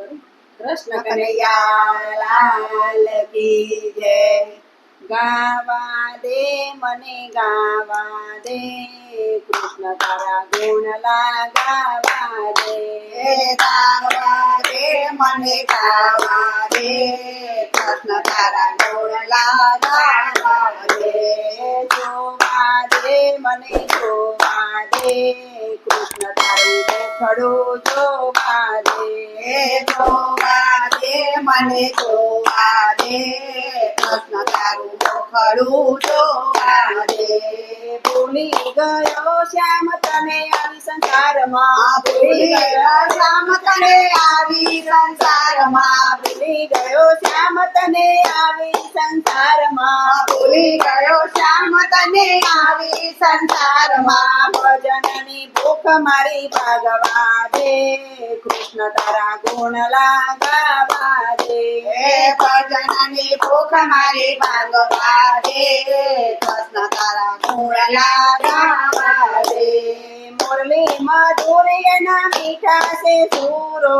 कृष्ण लाल की जय दे मने गावा दे कृष्ण तारा गुणला गावा दे गावा दे मने गावा दे कृष्ण तारा गुणला गावा दे मने गोवा दे કૃષ્ણ તારું દેખડું જોવા દે જોવા દે મને જોવા દે કૃષ્ણ તારું ભૂલી ગયો શ્યામ, તને આવી સંસારમાં. ભૂલી ગયો શ્યામ, તને આવી સંસારમાં. ભૂલી ગયો શ્યામ તને આવી સંસારમાં ભૂલી ગયો શ્યામ તને આવી સંસારમાં ભજનની ભૂખ મારી ભાગવા દે કૃષ્ણ તારા ગુણ લાગાવા દે હે ભજનની ભૂખ મારી ભાંગવા દે કૃષ્ણ તારા ગુણ લાગાવા દે મુરલી મધુરીના મીઠા છે સુરો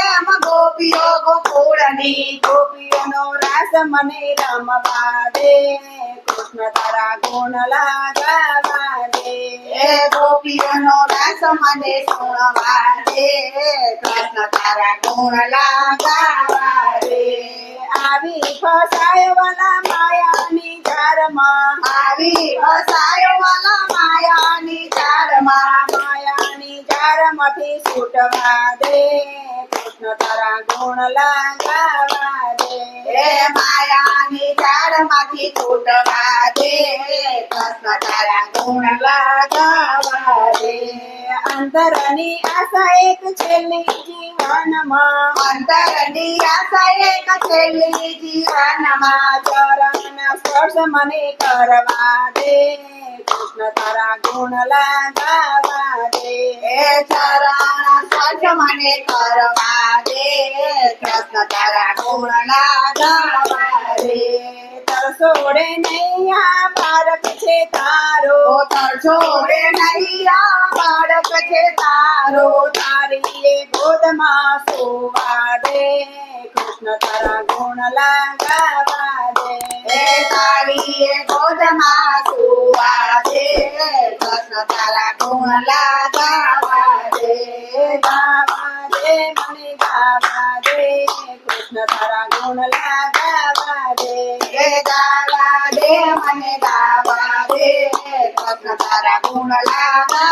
જેમ ગોપીઓ ગોકુળની ગોપીઓનો રાસ મને રમવા દે કૃષ્ણ તારા ગુણ લાગાવા દે એ ગોપીઓનો રાસ મને સુણવા દે કૃષ્ણ તારા ગુણ લાગાવા દે આવી ફસાય વાલા માયાની જારમાં આવી વસાયો વાલા માયાની ચારમાં માયાની જારમાંથી છૂટવા દે કૃષ્ણ તારા ગુણ લાગાવા દે એ માયાની ચારમાંથી છૂટવા દે કૃષ્ણ તારા ગુણ લાગાવા દે અંતરની આશા એક છેલ્લી જીવનમાં અંતરની આશા એક છેલ્લી જીવનમાં ચરણ સ્પર્શ મને કરવા દે કૃષ્ણ તારા ગુણ લાગાવા દે એ ચરણ મને કરવા દે કૃષ્ણ તારા ગુણ લાગાવા દે તરસોડે નૈયા પારક છે તારો તો તરછો રે નૈયા બાળક છે તારો તારી ગોદમાં સોવા દે કૃષ્ણ તારા ગુણ લાગાવા દે એ તારી એ ગોદમાં સોવા દે કૃષ્ણ તારા ગુણ લાગાવા रे बाबा रे मने बाबा रे कृष्ण तारा गुण गावा रे. गावा रे मने गावा रे कृष्ण तारा गुण गावा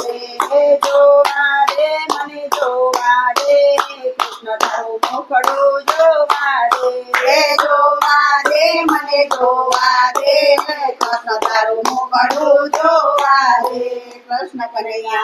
रे. जोवा रे मने जोवा रे कृष्ण तारो मुखडो जोवा रे. जोवा रे मने जोवा रे कृष्ण तारो मुखडो जोवा हरे कृष्ण कन्हैया